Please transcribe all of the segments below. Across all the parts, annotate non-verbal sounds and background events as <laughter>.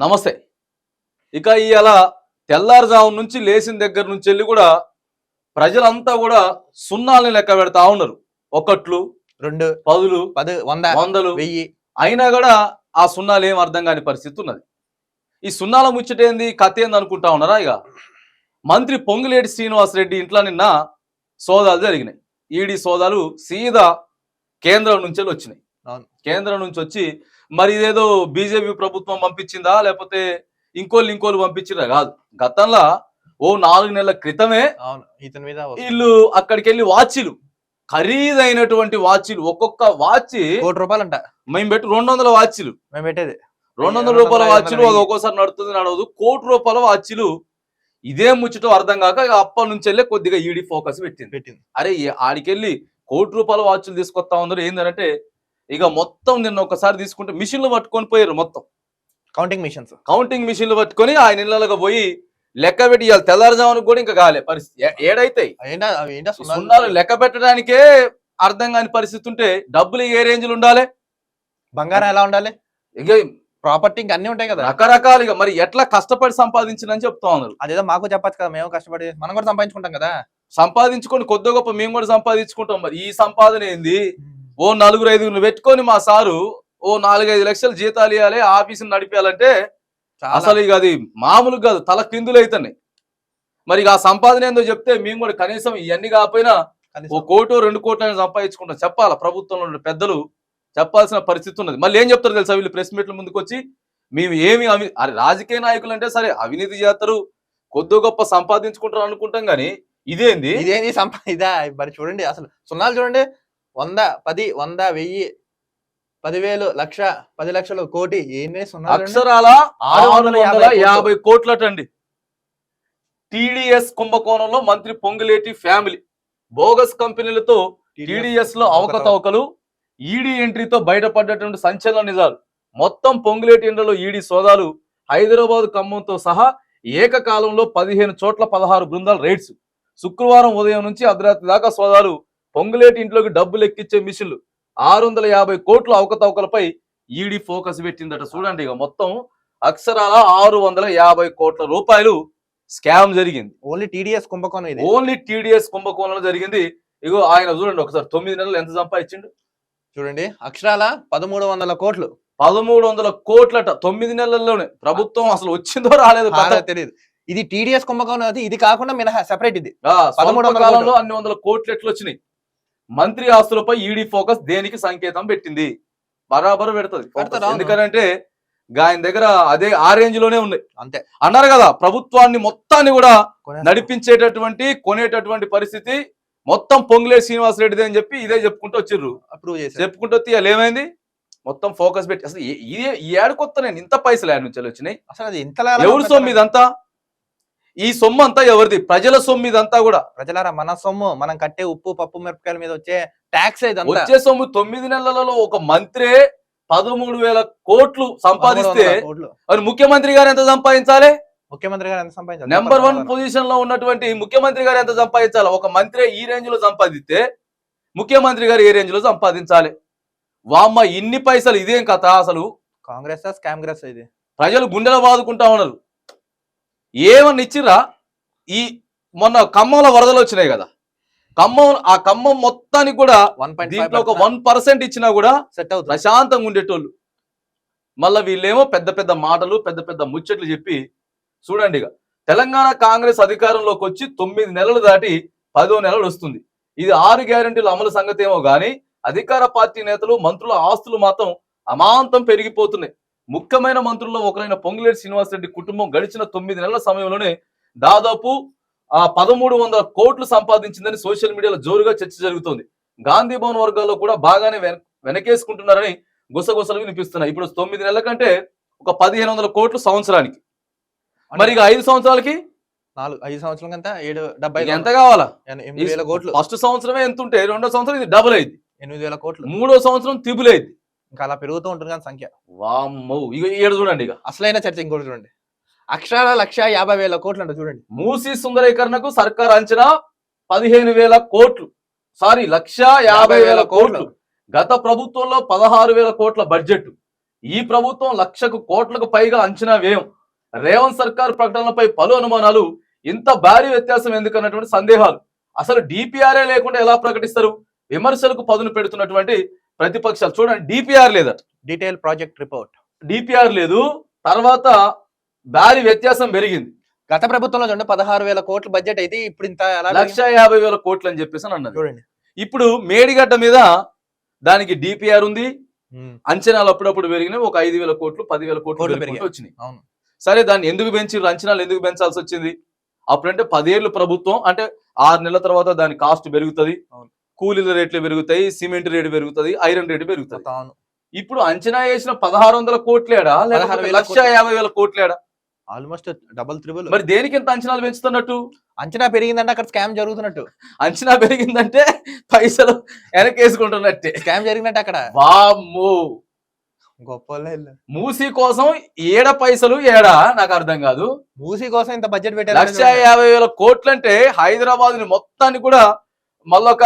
నమస్తే. ఇక ఇవాళ తెల్లారుజాము నుంచి లేచిన దగ్గర నుంచి వెళ్ళి కూడా ప్రజలంతా కూడా సున్నాల్ని లెక్క పెడతా ఉన్నారు. ఒకట్లు రెండు పదులు పది వంద వందలు వెయ్యి. అయినా కూడా ఆ సున్నాలు ఏం అర్థం కాని పరిస్థితి ఉన్నది. ఈ సున్నాల ముచ్చటేంది కథ ఏంది అనుకుంటా ఉన్నారా ఇక? మంత్రి పొంగులేటి శ్రీనివాసరెడ్డి ఇంట్లో నిన్న సోదాలు జరిగినాయి. ఈడీ సోదాలు సీదా కేంద్రం నుంచి వచ్చినాయి. కేంద్రం నుంచి వచ్చి మరి ఇదేదో బీజేపీ ప్రభుత్వం పంపించిందా? లేకపోతే ఇంకోళ్ళు ఇంకోళ్ళు పంపించిరా కాదు. గతంలో ఓ నాలుగు నెలల క్రితమే ఇతని మీద. వీళ్ళు అక్కడికి వెళ్ళి వాచీలు ఖరీదైనటువంటి వాచీలు ఒక్కొక్క వాచి కోటి రూపాయలు అంట మేము పెట్టి రెండు వందల వాచీలు. మేము పెట్టేది. రెండు వందల రూపాయల వాచీలు అది ఒక్కోసారి నడుతుంది నడవదు. కోటి రూపాయల వాచీలు ఇదే ముచ్చటో అర్థం కాక అప్పటి నుంచి వెళ్ళి కొద్దిగా ఈడీ ఫోకస్ పెట్టింది. పెట్టింది. అరే ఆడికెళ్ళి కోటి రూపాయల వాచులు తీసుకొస్తా ఉన్నారు ఏంటంటే ఇక మొత్తం నిన్న ఒకసారి తీసుకుంటే మిషన్లు పట్టుకొని పోయారు మొత్తం. కౌంటింగ్ మిషన్స్ కౌంటింగ్ మిషన్లు పట్టుకొని ఆయన ఇళ్ళకి పోయి లెక్క పెట్టి ఇవాళ తెల్లారుజామున కూడా ఇంకా కాలే పరిస్థితి. ఏడైతాయి? సున్నాలు? సున్నాలు లెక్క పెట్టడానికే అర్థం కాని పరిస్థితి ఉంటే డబ్బులు ఏ రేంజ్లు ఉండాలి? బంగారం ఎలా ఉండాలి? ఇక ప్రాపర్టీ ఇంకా అన్ని ఉంటాయి కదా. రకరకాలుగా మరి ఎట్లా కష్టపడి సంపాదించిందని చెప్తా ఉన్నారు. అదేదో మాకు చెప్పచ్చు కదా మేము కష్టపడి మనం కూడా సంపాదించుకుంటాం కదా. సంపాదించుకొని కొద్ది గొప్ప మేము కూడా సంపాదించుకుంటాం మరి. ఈ సంపాదన ఏంది? ఓ నలుగురు ఐదుగురు పెట్టుకొని మా సారు ఓ నాలుగైదు లక్షలు జీతాలు ఇవ్వాలి ఆఫీసుని నడిపేయాలంటే. అసలు ఇక అది మామూలు కాదు తల క్రిందులు అవుతున్నాయి మరి ఇక ఆ సంపాదన ఏందో చెప్తే మేము కూడా కనీసం ఇవన్నీ కాకపోయినా ఓ కోటు రెండు కోట్లని సంపాదించుకుంటాం. చెప్పాలా? ప్రభుత్వంలో ఉన్న పెద్దలు చెప్పాల్సిన పరిస్థితి ఉన్నది. మళ్ళీ ఏం చెప్తారు తెలుసా వీళ్ళు ప్రెస్ మీట్ల ముందుకు వచ్చి మేము ఏమి అవి అరే రాజకీయ నాయకులు అంటే సరే అవినీతి చేస్తారు కొద్ది గొప్ప సంపాదించుకుంటారు అనుకుంటాం కానీ ఇదేంది? ఇదేంది సంపా ఇదా మరి చూడండి అసలు సున్నాలు చూడండి. వంద పది వంద వెయ్యి పదివేలు లక్ష పది లక్షలు కోటి. అక్షరాల ఆరు వందల యాభై కోట్లటండి. టీడీఎస్ కుంభకోణంలో మంత్రి పొంగులేటి ఫ్యామిలీ. బోగస్ కంపెనీలతో టీడీఎస్లో అవకతవకలు ఈడీ ఎంట్రీతో బయటపడ్డటువంటి సంచలన నిజాలు. మొత్తం పొంగులేటి ఇండ్లలో ఈడీ సోదాలు హైదరాబాద్ ఖమ్మంతో సహా ఏకకాలంలో పదిహేను చోట్ల పదహారు బృందాల రైడ్స్. శుక్రవారం ఉదయం నుంచి అర్ధరాత్రి దాకా సోదాలు పొంగులేటి ఇంట్లోకి డబ్బులు ఎక్కించే మిషన్లు ఆరు వందల యాభై కోట్ల అవకతవకలపై ఈడీ ఫోకస్ పెట్టిందట చూడండి ఇక మొత్తం అక్షరాల ఆరు వందల యాభై కోట్ల రూపాయలు స్కామ్ జరిగింది. ఓన్లీ టీడీఎస్ కుంభకోణం ఇది. ఓన్లీ టీడీఎస్ కుంభకోణంలో జరిగింది. ఇగో ఆయన చూడండి ఒకసారి తొమ్మిది నెలలు ఎంత సంపాదించిండు? చూడండి అక్షరాల పదమూడు వందల కోట్లు. పదమూడు వందల కోట్లట తొమ్మిది నెలల్లోనే. ప్రభుత్వం అసలు వచ్చిందో రాలేదు తెలియదు ఇది టీడీఎస్ కుంభకోణం అది. ఇది కాకుండా మినహా సెపరేట్ ఇది. ఆ, స్వల్ప 1300 కాలంలో అన్ని వందల కోట్లు ఎట్లు వచ్చినాయి మంత్రి ఆస్తులపై ఈడీ ఫోకస్ దేనికి సంకేతం పెట్టింది? బరాబరు పెడుతుంది. ఎందుకనంటే ఆయన దగ్గర అదే ఆ రేంజ్లోనే ఉన్నాయి. అంతే. అన్నారు కదా ప్రభుత్వాన్ని మొత్తాన్ని కూడా. నడిపించేటటువంటి కొనేటటువంటి పరిస్థితి మొత్తం పొంగులే శ్రీనివాసరెడ్డిది అని చెప్పి ఇదే చెప్పుకుంటూ వచ్చిర్రు. అప్రూవ్ చేశారు. చెప్పుకుంటూ ఏమైంది? మొత్తం ఫోకస్ పెట్టి అసలు ఇదే ఈ ఏడుకొత్త నేను ఇంత పైసలు ఏడు నుంచి వచ్చినాయి. అసలు అది ఇంతలా ఎవరి ఈ సొమ్ము అంతా ఎవరిది? ప్రజల సొమ్ము ఇదంతా కూడా. ప్రజలారా మన సొమ్ము మనం కట్టే ఉప్పు పప్పు మిరపకాయల మీద వచ్చే ట్యాక్స్ వచ్చే సొమ్ము తొమ్మిది నెలలలో ఒక మంత్రే పదమూడు వేల కోట్లు సంపాదిస్తే 1300 కోట్లు. మరి ముఖ్యమంత్రి గారు ఎంత సంపాదించాలి? ముఖ్యమంత్రి గారు ఎంత సంపాదించారు నెంబర్ వన్. పొజిషన్లో ఉన్నటువంటి ముఖ్యమంత్రి గారు ఎంత సంపాదించాలి? ఒక మంత్రి ఈ రేంజ్లో సంపాదిస్తే ముఖ్యమంత్రి గారు ఏ రేంజ్లో సంపాదించాలి? వామ్మ ఇన్ని పైసలు ఇదేం కథ అసలు? కాంగ్రెస్ స్కామ్ గ్రెస్ ఇది? ప్రజలు గుండెలు బాదుకుంటా ఉన్నారు. ఏమన్నా ఇచ్చిరా ఈ మొన్న ఖమ్మంలో వరదలు వచ్చినాయి కదా. ఖమ్మం ఆ ఖమ్మం మొత్తానికి కూడా వన్ దీంట్లో ఒక వన్ పర్సెంట్ ఇచ్చినా కూడా సెట్ అవుతుంది. ప్రశాంతంగా ఉండేటోళ్ళు. మళ్ళీ వీళ్ళేమో పెద్ద పెద్ద మాటలు పెద్ద పెద్ద ముచ్చట్లు చెప్పి చూడండి ఇక. తెలంగాణ కాంగ్రెస్ అధికారంలోకి వచ్చి తొమ్మిది నెలలు దాటి పదో నెలలు వస్తుంది. ఇది ఆరు గ్యారెంటీల అమలు సంగతి ఏమో గాని అధికార పార్టీ నేతలు మంత్రుల ఆస్తులు మాత్రం అమాంతం పెరిగిపోతున్నాయి. ముఖ్యమైన మంత్రుల్లో ఒకరైన పొంగులేటి శ్రీనివాసరెడ్డి కుటుంబం గడిచిన తొమ్మిది నెలల సమయంలోనే దాదాపు ఆ పదమూడు వందల కోట్లు సంపాదించిందని సోషల్ మీడియాలో జోరుగా చర్చ జరుగుతోంది. గాంధీ భవన్ వర్గాల్లో కూడా బాగానే వెన- వెనకేసుకుంటున్నారని గుసగుసలు వినిపిస్తున్నాయి. ఇప్పుడు తొమ్మిది నెలల కంటే ఒక పదిహేను వందల కోట్లు సంవత్సరానికి. మరి ఐదు సంవత్సరాలకి? నాలుగు ఐదు కంటే ఏడు డెబ్బై ఎంత కావాలా? ఎనిమిది వేల కోట్లు. ఫస్ట్ సంవత్సరమే ఎంత ఉంటే రెండో సంవత్సరం ఇది డబుల్ అయింది. ఎనిమిది వేల కోట్లు. మూడో సంవత్సరం తిబులైంది ఇంకా అలా పెరుగుతూ ఉంటుంది కానీ సంఖ్య. వామ్మో! ఇక ఏడు చూడండి ఇక అసలైన చర్చ ఇంకోటి చూడండి. అక్షరాల లక్ష యాభై వేల కోట్లు అంట చూడండి. మూసీ సుందరీకరణకు సర్కార్ అంచనా పదిహేను వేల కోట్లు. సారీ లక్ష యాభై వేల కోట్లు. గత ప్రభుత్వంలో పదహారు వేల కోట్ల బడ్జెట్. ఈ ప్రభుత్వం లక్షకు కోట్లకు పైగా అంచనా వ్యయం. రేవంత్ సర్కార్ ప్రకటనలపై పలు అనుమానాలు. ఇంత భారీ వ్యత్యాసం ఎందుకన్నటువంటి సందేహాలు. అసలు డిపిఆర్ఏ లేకుండా ఎలా ప్రకటిస్తారు? విమర్శలకు పదును పెడుతున్నటువంటి ప్రతిపక్షాలు చూడండి డిపిఆర్ లేదట డీటెయిల్ ప్రాజెక్ట్ రిపోర్ట్ డిపిఆర్ లేదు. తర్వాత భారీ వ్యత్యాసం పెరిగింది. గత ప్రభుత్వంలో చూడండి పదహారు వేల కోట్ల బడ్జెట్ అయితే ఇప్పుడు ఇంత లక్ష యాభై వేల కోట్లు అని చెప్పేసి అని అన్నది. చూడండి. ఇప్పుడు మేడిగడ్డ మీద దానికి డిపిఆర్ ఉంది. అంచనాలు అప్పుడప్పుడు పెరిగినాయి ఒక ఐదు వేల కోట్లు పదివేల కోట్లు. వచ్చినాయి. అవును. సరే దాన్ని ఎందుకు పెంచి అంచనాలు ఎందుకు పెంచాల్సి వచ్చింది? అప్పుడంటే పదేళ్ళు ప్రభుత్వం అంటే ఆరు నెలల తర్వాత దాని కాస్ట్ పెరుగుతుంది. అవును. కూలీల రేట్లు పెరుగుతాయి సిమెంట్ రేటు పెరుగుతుంది ఐరన్ రేటు పెరుగుతుంది అవును. ఇప్పుడు అంచనా వేసిన పదహారు వందల కోట్లేడా? లేకపోతే 16,000 లక్ష. యాభై వేల కోట్లేడా? Almost double triple. మరి దేనికి ఎంత అంచనాలు పెంచుతున్నట్టు? అంచనా పెరిగిందంటే అక్కడ స్కామ్ జరుగుతున్నట్టు. అంచనా పెరిగిందంటే పైసలు వెనకేసుకుంటున్నట్టే. స్కామ్ జరిగినట్టు అక్కడ. వామ్మో! గొప్ప మూసీ కోసం ఏడ పైసలు ఏడా? నాకు అర్థం కాదు. మూసీ కోసం ఇంత బడ్జెట్ లక్ష పెట్టారు యాభై వేల కోట్లంటే హైదరాబాద్ని మొత్తాన్ని కూడా మళ్ళొక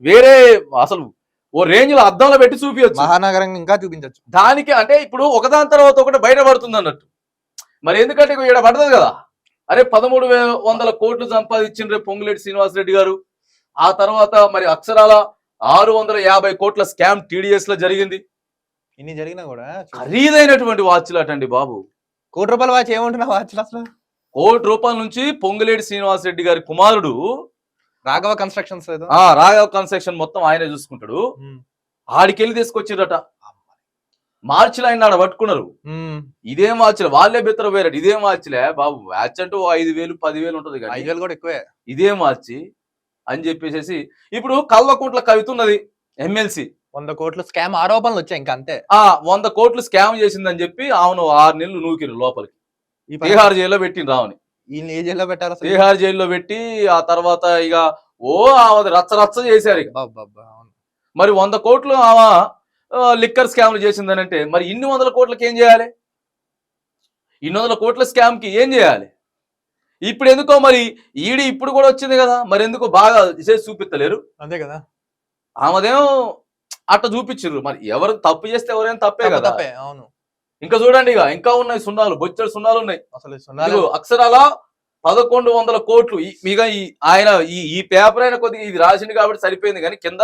వేరే అసలు ఓ రేంజ్లో అద్దంలో పెట్టి చూపించచ్చు మహానగరం ఇంకా చూపించవచ్చు దానికి అంటే ఇప్పుడు ఒకదాని తర్వాత ఒకటి బయటపడుతుంది అన్నట్టు. మరి ఎందుకంటే ఇక ఈడ పడుతుంది కదా. అరే పదమూడు వందల కోట్లు సంపాదించిన పొంగులేటి శ్రీనివాస్ రెడ్డి గారు. ఆ తర్వాత మరి అక్షరాల ఆరు వందల యాభై కోట్ల స్కామ్ టీడీఎస్లో జరిగింది. ఇన్ని జరిగినా కూడా. ఖరీదైనటువంటి వాచ్లు అటండి బాబు. కోటి రూపాయల వాచ్ ఏముంటున్నా వాచ్లు అసలు? కోటి రూపాయల నుంచి పొంగులేటి శ్రీనివాస్ రెడ్డి గారి కుమారుడు రాఘవ కన్స్ట్రక్షన్స్ ఏదో? ఆ రాఘవ్ కన్స్ట్రక్షన్ మొత్తం ఆయనే చూసుకుంటాడు. ఆడికెళ్ళి తీసుకొచ్చిరట మార్చిలో ఆయన ఆడ పట్టుకున్నారు. ఇదేం వాచ్లే వాళ్ళే బెత్తర పోయారట ఇదేం వాచ్లే బాబు అంటే ఓ ఐదు వేలు పదివేలు ఉంటది ఐదు కానీ వేలు కూడా ఎక్కువే. ఇదేం వాచ్ అని చెప్పేసి ఇప్పుడు కల్వకుంట్ల కవిత ఉన్నది ఎమ్మెల్సీ. వంద కోట్లు స్కామ్ ఆరోపణలు వచ్చాయి ఇంకా అంతే. ఆ వంద కోట్లు స్కామ్ చేసిందని చెప్పి అవును ఆరు నెలలు నూకిరు లోపలికి. బీహార్ జైల్లో పెట్టింది రావని ఈయన ఏ జైల్లో పెట్టారు అసలు? బీహార్ జైల్లో పెట్టి ఆ తర్వాత ఇక ఓ ఆమె రచ్చ రచ్చ చేశారు ఇక అవును. మరి వంద కోట్లు ఆమె ఆ, లిక్కర్ స్కామ్లు చేసిందని అంటే మరి ఇన్ని వందల కోట్లకి ఏం చేయాలి? ఇన్ని వందల కోట్ల స్కామ్కి ఏం చేయాలి? ఇప్పుడు ఎందుకో మరి ఈడి ఇప్పుడు కూడా వచ్చింది కదా మరి ఎందుకో బాగా చేసి చూపిస్తలేరు అంతే కదా. ఆమెదేమో అట్ట చూపించారు మరి ఎవరు తప్పు చేస్తే ఎవరైనా తప్పే కదా. తప్పే అవును. ఇంకా చూడండి ఇక ఇంకా ఉన్నాయి సున్నాలు బొచ్చడు సున్నాలు ఉన్నాయి. అసలు సున్నాలు అక్షరాల పదకొండు వందల కోట్లు. ఇక ఈ ఆయన ఈ ఈ పేపర్ అయినా కొద్దిగా ఇది రాసింది కాబట్టి సరిపోయింది కానీ కింద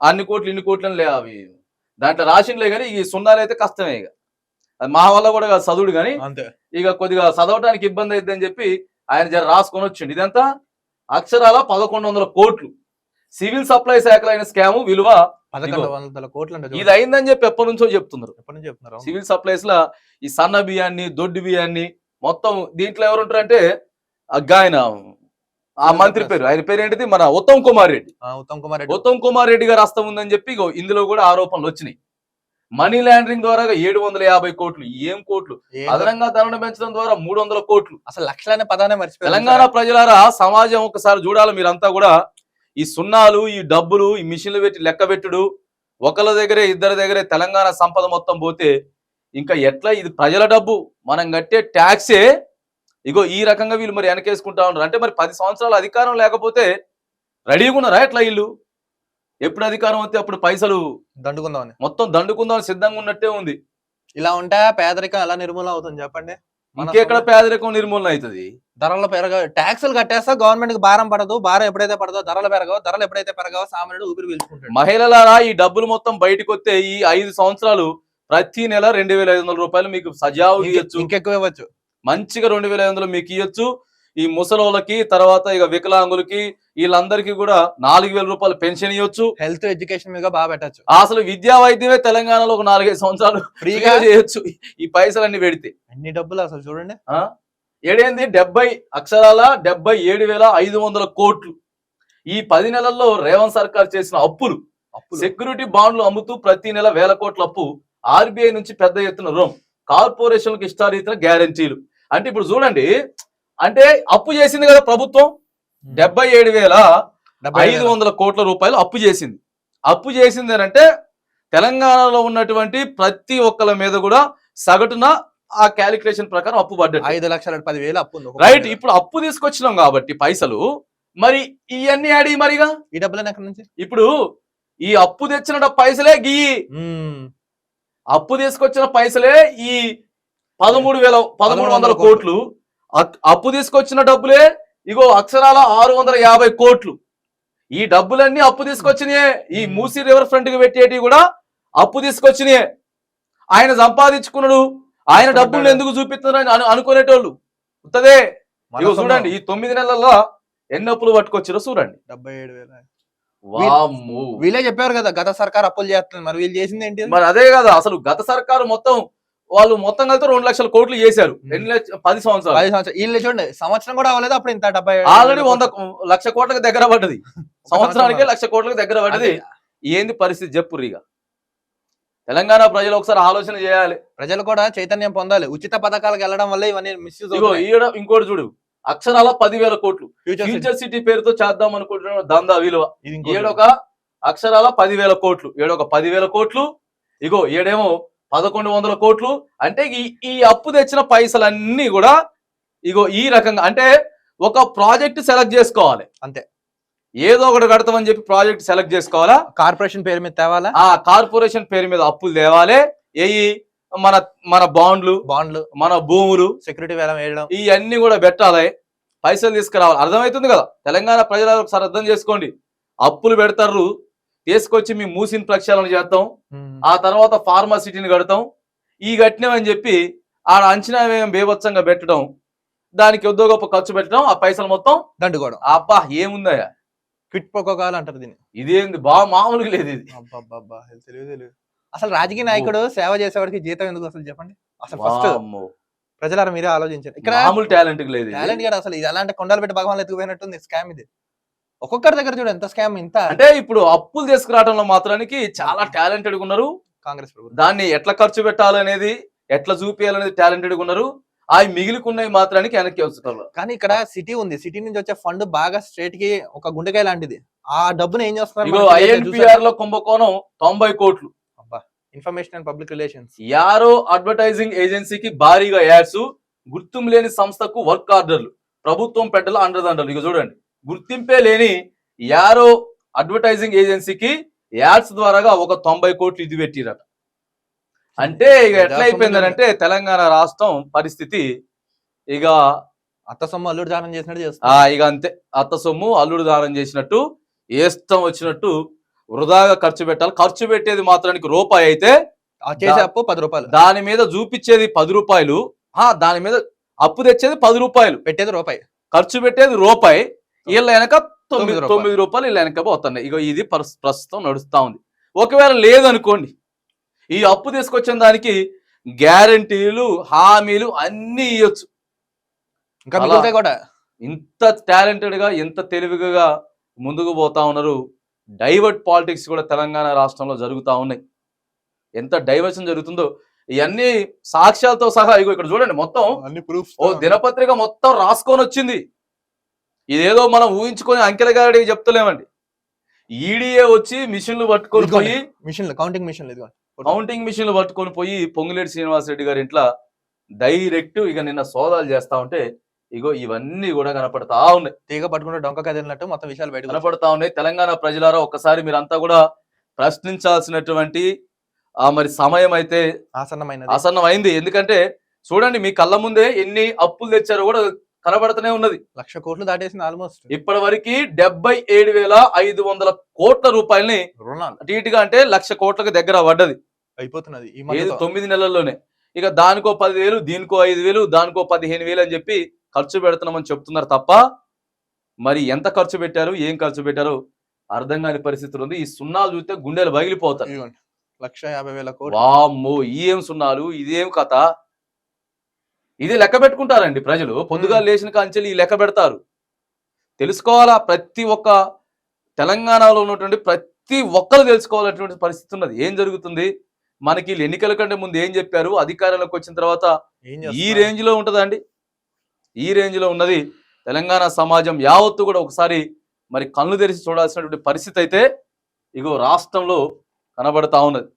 అన్ని కోట్లు ఇన్ని కోట్లు అని లే అవి. దాంట్లో రాసిండ్లే కానీ ఈ సున్నాలు అయితే కష్టమే ఇక. అది మా వల్ల కూడా కాదు చదువుడు కానీ అంతే. ఇక కొద్దిగా చదవటానికి ఇబ్బంది అయింది అని చెప్పి ఆయన జర రాసుకొని వచ్చిండు. ఇదంతా అక్షరాల పదకొండు వందల కోట్లు. సివిల్ సప్లై శాఖలో అయిన స్కాము విలువ ఇది అయిందని చెప్పి ఎప్పటి నుంచో చెప్తున్నారు. ఎప్పటి నుంచి చెప్తున్నారు అవును. సివిల్ సప్లైస్ లా ఈ సన్న బియ్యాన్ని దొడ్డు బియ్యాన్ని మొత్తం దీంట్లో ఎవరు ఉంటారంటే ఆయన ఆ మంత్రి. పేరు. ఆయన పేరు ఏంటిది? మన ఉత్తమ్ కుమార్ రెడ్డి. ఉత్తమ్ కుమార్ రెడ్డి. ఉత్తమ్ కుమార్ రెడ్డి గారు హస్తం ఉందని చెప్పి ఇందులో కూడా ఆరోపణలు వచ్చినాయి. మనీ లాండరింగ్ ద్వారా ఏడు వందల యాభై కోట్లు ఏం కోట్లు? అదనంగా ధరను పెంచడం ద్వారా మూడు వందల కోట్లు. అసలు లక్షలనే పదానే మర్చిపోయారు తెలంగాణ ప్రజలారా సమాజం ఒకసారి చూడాలి మీరంతా కూడా. ఈ సున్నాలు ఈ డబ్బులు ఈ మిషన్లు పెట్టి లెక్క పెట్టుడు ఒకళ్ళ దగ్గరే ఇద్దరి దగ్గరే తెలంగాణ సంపద మొత్తం పోతే ఇంకా ఎట్లా? ఇది ప్రజల డబ్బు. మనం కట్టే ట్యాక్సే. ఇగో ఈ రకంగా వీళ్ళు మరి వెనకేసుకుంటా ఉన్నారు. అంటే మరి పది సంవత్సరాల అధికారం లేకపోతే రెడీగా ఉన్నారా ఎట్లా వీళ్ళు? ఎప్పుడు అధికారం వస్తే అప్పుడు పైసలు దండుకుందామని. మొత్తం దండుకుందాం సిద్ధంగా ఉన్నట్టే ఉంది. ఇలా ఉంటే పేదరికం ఎలా నిర్మూలన అవుతుంది చెప్పండి. ఇంకెక్కడ పేదరికం నిర్మూలన అవుతుంది? ధరలు పెరగ ట్యాక్సులు కట్టేస్తా గవర్నమెంట్కి భారం పడదు భారం ఎప్పుడైతే పడదో ధరలు పెరగవు ధరలు ఎప్పుడైతే పెరగవో సామాన్యుడు ఊపిరి పీల్చుకుంటాడు. మహిళలారా ఈ డబ్బులు మొత్తం బయటకు వస్తే ఈ ఐదు సంవత్సరాలు ప్రతి నెల రెండు వేల ఐదు వందల రూపాయలు మీకు సజావు ఇవ్వచ్చు. ఇంకెక్కువ ఇవ్వచ్చు. మంచిగా రెండు వేల ఐదు వందలు మీకు ఇవ్వచ్చు. ఈ ముసలోళ్ళకి తర్వాత ఇక వికలాంగులకి వీళ్ళందరికీ కూడా నాలుగు వేల రూపాయలు పెన్షన్ ఇవ్వచ్చు హెల్త్ ఎడ్యుకేషన్ మీద బాగా పెట్టచ్చు. అసలు విద్యా వైద్యమే తెలంగాణలో ఒక నాలుగైదు సంవత్సరాలు ఫ్రీగా? చేయొచ్చు. ఈ పైసలన్నీ పెడితే. అన్ని డబ్బులు అసలు చూడండి. ఏడేంది? డెబ్బై అక్షరాల డెబ్బై ఏడు వేల ఐదు వందల కోట్లు. ఈ పది నెలల్లో రేవంత్ సర్కార్ చేసిన అప్పులు. అప్పులు. సెక్యూరిటీ బాండ్లు అమ్ముతూ ప్రతి నెల వేల కోట్ల అప్పు. ఆర్బీఐ నుంచి పెద్ద ఎత్తున రుణం. కార్పొరేషన్లకు ఇష్టారీతిన గ్యారంటీలు. అంటే ఇప్పుడు చూడండి అంటే అప్పు చేసింది కదా ప్రభుత్వం? డెబ్బై ఏడు వేల ఐదు వందల కోట్ల రూపాయలు అప్పు చేసింది. అప్పు చేసింది అంటే తెలంగాణలో ఉన్నటువంటి ప్రతి ఒక్కల మీద కూడా సగటున ఆ క్యాలిక్యులేషన్ ప్రకారం అప్పు పడ్డట్టు. ఐదు లక్షల పదివేలు అప్పు రైట్. ఇప్పుడు అప్పు తీసుకొచ్చినాం కాబట్టి పైసలు మరి ఇవన్నీ ఆడి మరిగా? ఈ డబ్బులు ఎక్కడి నుంచి? ఇప్పుడు ఈ అప్పు తెచ్చిన పైసలే గీ. అప్పు తీసుకొచ్చిన పైసలే ఈ పదమూడు వేల పదమూడు వందల కోట్లు. అప్పు తీసుకొచ్చిన డబ్బులే ఇగో అక్షరాల ఆరు వందల యాభై కోట్లు. ఈ డబ్బులన్నీ అప్పు తీసుకొచ్చినాయే. ఈ మూసీ రివర్ ఫ్రంట్కి పెట్టేటి కూడా అప్పు తీసుకొచ్చినాయే. ఆయన సంపాదించుకున్నాడు. ఆయన డబ్బులు ఎందుకు చూపిస్తున్నారని అను అనుకునేటోళ్ళు. ఇగో సొమ్ము చూడండి ఈ తొమ్మిది నెలల్లో ఎన్ని అప్పులు పట్టుకొచ్చారో చూడండి. డెబ్బై ఏడు వేల. వీళ్ళే చెప్పారు కదా గత సర్కార్ అప్పులు చేస్తుంది మరి వీళ్ళు చేసింది ఏంటి? మరి అదే కదా అసలు గత సర్కారు మొత్తం వాళ్ళు మొత్తం కలిసి రెండు లక్షల కోట్లు చేశారు. లక్ష పది సంవత్సరాలు. పది సంవత్సరాలు. వీళ్ళు చూడండి సంవత్సరం కూడా అవ్వలేదు అప్పుడు ఇంత డెబ్బై ఆల్రెడీ వంద. లక్ష కోట్లకు దగ్గర పడ్డది. <laughs> సంవత్సరానికి లక్ష కోట్లకు దగ్గర పడ్డది. ఏంది పరిస్థితి చెప్పు ఇక తెలంగాణ ప్రజలు ఒకసారి ఆలోచన చేయాలి. ప్రజలు కూడా చైతన్యం పొందాలి. ఉచిత పథకాలకు వెళ్ళడం వల్ల ఇవన్నీ మిస్యూజ్ ఇంకోటి చూడు. అక్షరాల పదివేల కోట్లు. ఫ్యూచర్ సిటీ పేరుతో చేద్దాం అనుకుంటున్న దందా విలువ. ఏడొక అక్షరాల పదివేల కోట్లు. ఏడొక పదివేల కోట్లు. ఇగో ఏడేమో పదకొండు వందల కోట్లు. అంటే ఈ ఈ అప్పు తెచ్చిన పైసలన్నీ కూడా ఇగో ఈ రకంగా అంటే ఒక ప్రాజెక్ట్ సెలెక్ట్ చేసుకోవాలి. అంతే. ఏదో ఒకటి కడతామని చెప్పి ప్రాజెక్ట్ సెలెక్ట్ చేసుకోవాలా? కార్పొరేషన్ పేరు మీద తేవాలా? ఆ కార్పొరేషన్ పేరు మీద అప్పులు తేవాలి. ఏయి మన మన బాండ్లు బాండ్లు. మన భూములు సెక్యూరిటీ వేలం వేయడం. ఇవన్నీ కూడా పెట్టాలి. పైసలు తీసుకురావాలి. అర్థమవుతుంది కదా? తెలంగాణ ప్రజలు ఒకసారి అర్థం చేసుకోండి. అప్పులు పెడతారు తీసుకొచ్చి మీ మూసిన ప్రక్షాళన చేస్తాం. ఆ తర్వాత ఫార్మాసిటీని కడతాం. ఈ కట్టినామని చెప్పి ఆడ అంచనా వ్యయం బేభత్సంగా పెట్టడం దానికి ఎంతో గొప్ప ఖర్చు పెట్టడం ఆ పైసలు మొత్తం దండుకోవడం. అబ్బా ఏముందయ్యా? క్విట్ ప్రోకోకాల్ అంటారు దీన్ని. ఇదేంది? బా మామూలుగా లేదు ఇది. తెలియదు అసలు రాజకీయ నాయకుడు సేవ చేసేవాడికి జీతం ఎందుకు అసలు చెప్పండి? అసలు ఫస్ట్ వామ్మో. ప్రజలారా మీరే ఆలోచించారు. ఇక్కడ మామూలు టాలెంట్ లేదు. టాలెంట్ కూడా అసలు ఇది. ఎలాంటి కొండలు పెట్టి భగవాన్ ఎత్తుకుపోయినట్టుంది. స్కామ్ ఇది. ఒక్కొక్కరి దగ్గర చూడు ఎంత స్కామ్ ఇంత అంటే ఇప్పుడు అప్పులు తీసుకురావడంలో మాత్రానికి చాలా టాలెంటెడ్ ఉన్నారు. కాంగ్రెస్ ప్రభుత్వం. దాన్ని ఎట్లా ఖర్చు పెట్టాలనేది ఎట్లా చూపించాలనేది టాలెంటెడ్ ఉన్నారు. అవి మిగిలికున్నవి మాత్రానికి వెనక్కి వస్తారు కానీ ఇక్కడ సిటీ ఉంది. సిటీ నుంచి వచ్చే ఫండ్ బాగా స్ట్రేట్కి ఒక గుండెకాయ లాంటిది. ఆ డబ్బును ఏం చేస్తున్నారు ఐఎన్పిఆర్లో కుంభకోణం తొంభై కోట్లు. Information and public relations arrow advertising ఏజెన్సీకి భారీగా యాడ్స్ గుర్తింపు లేని సంస్థకు వర్క్ ఆర్డర్లు ప్రభుత్వం పెట్టల అండదండలు. ఇక చూడండి. గుర్తింపే లేని యారో అడ్వర్టైజింగ్ ఏజెన్సీకి యాడ్స్ ద్వారాగా ఒక తొంభై కోట్లు ఇది పెట్టిరట. అంటే ఇక ఎట్లా అయిపోయిందంటే తెలంగాణ రాష్ట్రం పరిస్థితి ఇక అత్త సొమ్ము అల్లుడు దానం చేసినట్టు ఆ చేస్తారు ఇక అంతే. అత్త సొమ్ము అల్లుడు దానం చేసినట్టు ఇష్టం వచ్చినట్టు వృధాగా ఖర్చు పెట్టాలి. ఖర్చు పెట్టేది మాత్రానికి రూపాయి అయితే చేసే అప్పు పది రూపాయలు. దాని మీద చూపించేది పది రూపాయలు. ఆ దాని మీద అప్పు తెచ్చేది పది రూపాయలు. పెట్టేది రూపాయి. ఖర్చు పెట్టేది రూపాయి. వీళ్ళ వెనక తొమ్మిది తొమ్మిది రూపాయలు. వీళ్ళ వెనక పోతున్నాయి. ఇక ఇది పరస్- ప్రస్తుతం నడుస్తా ఉంది. ఒకవేళ లేదనుకోండి ఈ అప్పు తీసుకొచ్చిన దానికి గ్యారంటీలు హామీలు అన్ని ఇవ్వచ్చు ఇంకా కూడా. ఇంత టాలెంటెడ్గా ఎంత తెలివిగా ముందుకు పోతా ఉన్నారు. డైవర్ట్ పాలిటిక్స్ కూడా తెలంగాణ రాష్ట్రంలో జరుగుతా ఉన్నాయి. ఎంత డైవర్షన్ జరుగుతుందో ఇవన్నీ సాక్ష్యాలతో సహా ఇగో ఇక్కడ చూడండి మొత్తం. అన్ని ప్రూఫ్ ఓ దినపత్రిక మొత్తం రాసుకొని వచ్చింది. ఇదేదో మనం ఊహించుకొని అంకెల గాడి చెప్తలేమండి. ఈడీఏ వచ్చి మిషన్లు పట్టుకొని. పోయి మిషన్లు కౌంటింగ్ మిషన్లు కౌంటింగ్ మిషన్లు పట్టుకొని పోయి పొంగులేటి శ్రీనివాస్ రెడ్డి గారి ఇంట్లో డైరెక్ట్ ఇక నిన్న సోదాలు చేస్తా ఉంటే ఇగో ఇవన్నీ కూడా కనపడతా ఉన్నాయి. తీగ పట్టుకుంటే డొంక కదిలినట్టు మొత్తం విషయాలు వస్తాయి. కనపడతా ఉన్నాయి. తెలంగాణ ప్రజలారా ఒక్కసారి మీరంతా కూడా ప్రశ్నించాల్సినటువంటి ఆ మరి సమయం అయితే ఆసన్నమైనది. ఆసన్నం అయింది ఎందుకంటే చూడండి మీ కళ్ళ ముందే ఎన్ని అప్పులు తెచ్చారో కూడా కనబడుతూనే ఉన్నది. లక్ష కోట్లు దాటేసింది ఆల్మోస్ట్ ఇప్పటి వరకు డెబ్బై ఏడు వేల ఐదు వందల కోట్ల రూపాయలని రుణాలు. అటు ఇటుగా అంటే లక్ష కోట్లకు దగ్గర పడ్డది. అయిపోతున్నది ఏది తొమ్మిది నెలల్లోనే. ఇక దానికో పదివేలు దీనికో ఐదు వేలు దానికో పదిహేను వేలు అని చెప్పి ఖర్చు పెడుతున్నామని చెప్తున్నారు తప్ప మరి ఎంత ఖర్చు పెట్టారు ఏం ఖర్చు పెట్టారు అర్థం కాని పరిస్థితులు ఉంది. ఈ సున్నాలు చూస్తే గుండెలు పగిలిపోతాయి ఇదిగోండి. లక్ష యాభై వేల కోట్లు. వామ్మో ఈ ఏం సున్నాలు ఇదేం కథ? ఇది లెక్క పెట్టుకుంటారండి ప్రజలు. పొద్దుగా లేచిన కాంచెలు ఈ లెక్క పెడతారు. తెలుసుకోవాలా? ప్రతి ఒక్క తెలంగాణలో ఉన్నటువంటి ప్రతి ఒక్కరు తెలుసుకోవాలన్నటువంటి పరిస్థితి ఉన్నది. ఏం జరుగుతుంది? మనకి వీళ్ళు ఎన్నికల కంటే ముందు ఏం చెప్పారు? అధికారంలోకి వచ్చిన తర్వాత ఈ? రేంజ్లో ఉంటదండి ఈ రేంజ్లో ఉన్నది. తెలంగాణ సమాజం యావత్తు కూడా ఒకసారి మరి కళ్ళు తెరిచి చూడాల్సినటువంటి పరిస్థితి అయితే ఇగో రాష్ట్రంలో కనబడతా ఉన్నది.